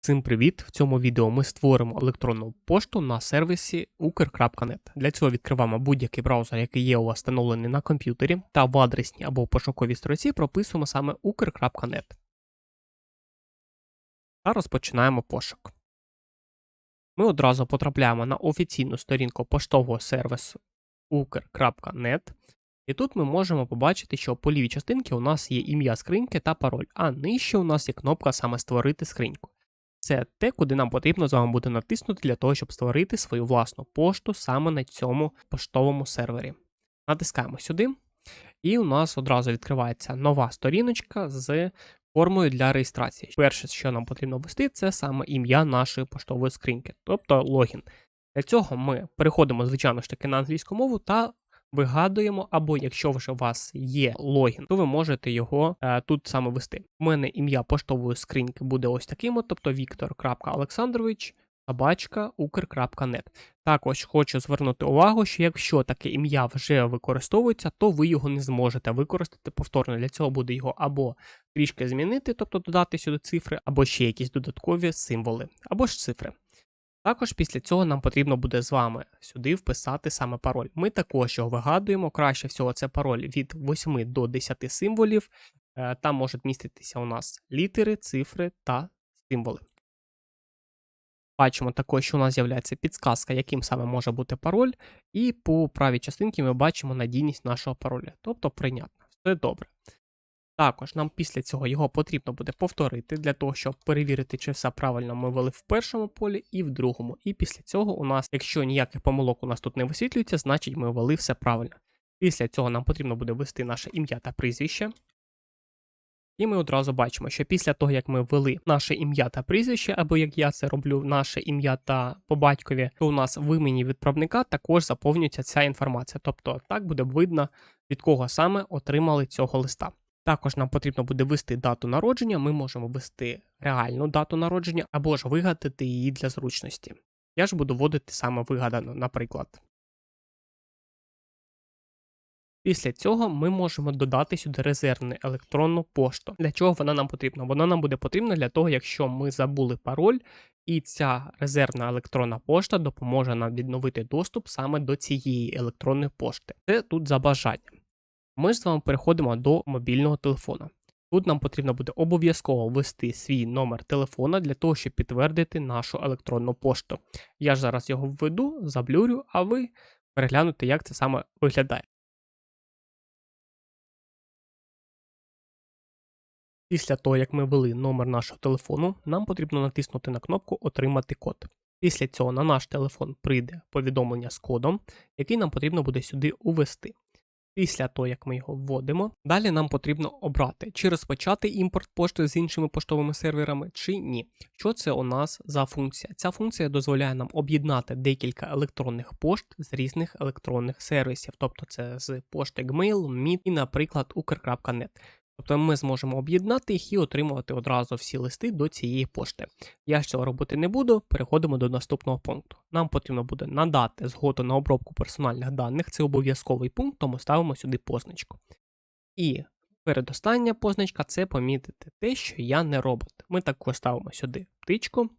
Всім привіт! В цьому відео ми створимо електронну пошту на сервісі ukr.net. Для цього відкриваємо будь-який браузер, який є у вас встановлений на комп'ютері, та в адресній або пошуковій строці прописуємо саме ukr.net. Та розпочинаємо пошук. Ми одразу потрапляємо на офіційну сторінку поштового сервісу ukr.net. І тут ми можемо побачити, що по лівій частинці у нас є ім'я скриньки та пароль, а нижче у нас є кнопка саме Створити скриньку. Це те, куди нам потрібно з вами буде натиснути для того, щоб створити свою власну пошту саме на цьому поштовому сервері. Натискаємо сюди, і у нас одразу відкривається нова сторіночка з формою для реєстрації. Перше, що нам потрібно ввести, це саме ім'я нашої поштової скриньки, тобто логін. Для цього ми переходимо, звичайно ж таки, на англійську мову та вигадуємо, або якщо вже у вас є логін, то ви можете його е, тут саме ввести. У мене ім'я поштової скриньки буде ось таким, тобто Віктор.Олександрович, собачка, ukr.net. Також хочу звернути увагу, що якщо таке ім'я вже використовується, то ви його не зможете використати повторно. Для цього буде його або трішки змінити, тобто додати сюди цифри, або ще якісь додаткові символи, або ж цифри. Також після цього нам потрібно буде з вами сюди вписати саме пароль. Ми також його вигадуємо. Краще всього, це пароль від 8 до 10 символів. Е, Там можуть міститися у нас літери, цифри та символи. Бачимо також, що у нас з'являється підсказка, яким саме може бути пароль, і по правій частинці ми бачимо надійність нашого пароля, тобто прийнятно. Все добре. Також нам після цього його потрібно буде повторити для того, щоб перевірити, чи все правильно ми ввели в першому полі і в другому. І після цього у нас, якщо ніяких помилок у нас тут не висвітлюється, значить ми ввели все правильно. Після цього нам потрібно буде ввести наше ім'я та прізвище. І ми одразу бачимо, що після того, як ми ввели наше ім'я та прізвище, або як я це роблю, наше ім'я та по батькові, то у нас в імені відправника також заповнюється ця інформація. Тобто так буде видно, від кого саме отримали цього листа. Також нам потрібно буде ввести дату народження, ми можемо ввести реальну дату народження або ж вигадати її для зручності. Я ж буду вводити саме вигадану, наприклад. Після цього ми можемо додати сюди резервну електронну пошту. Для чого вона нам потрібна? Вона нам буде потрібна для того, якщо ми забули пароль, і ця резервна електронна пошта допоможе нам відновити доступ саме до цієї електронної пошти. Це тут за бажанням. Ми ж з вами переходимо до мобільного телефона. Тут нам потрібно буде обов'язково ввести свій номер телефона для того, щоб підтвердити нашу електронну пошту. Я ж зараз його введу, заблюрю, а ви переглянете, як це саме виглядає. Після того, як ми ввели номер нашого телефону, нам потрібно натиснути на кнопку Отримати код. Після цього на наш телефон прийде повідомлення з кодом, який нам потрібно буде сюди увести. Після того, як ми його вводимо, далі нам потрібно обрати, чи розпочати імпорт пошти з іншими поштовими серверами, чи ні. Що це у нас за функція? Ця функція дозволяє нам об'єднати декілька електронних пошт з різних електронних сервісів, тобто це з пошти Gmail, Meet і, наприклад, Ukr.net. Тобто ми зможемо об'єднати їх і отримувати одразу всі листи до цієї пошти. Я ж цього робити не буду, переходимо до наступного пункту. Нам потрібно буде надати згоду на обробку персональних даних, це обов'язковий пункт, тому ставимо сюди позначку. І передостання позначка це помітити те, що я не робот. Ми також ставимо сюди птичку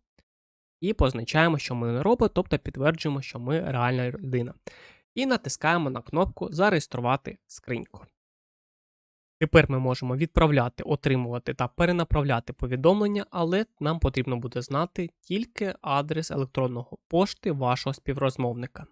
і позначаємо, що ми не робот, тобто підтверджуємо, що ми реальна людина. І натискаємо на кнопку Зареєструвати скриньку. Тепер ми можемо відправляти, отримувати та перенаправляти повідомлення, але нам потрібно буде знати тільки адрес електронного пошти вашого співрозмовника.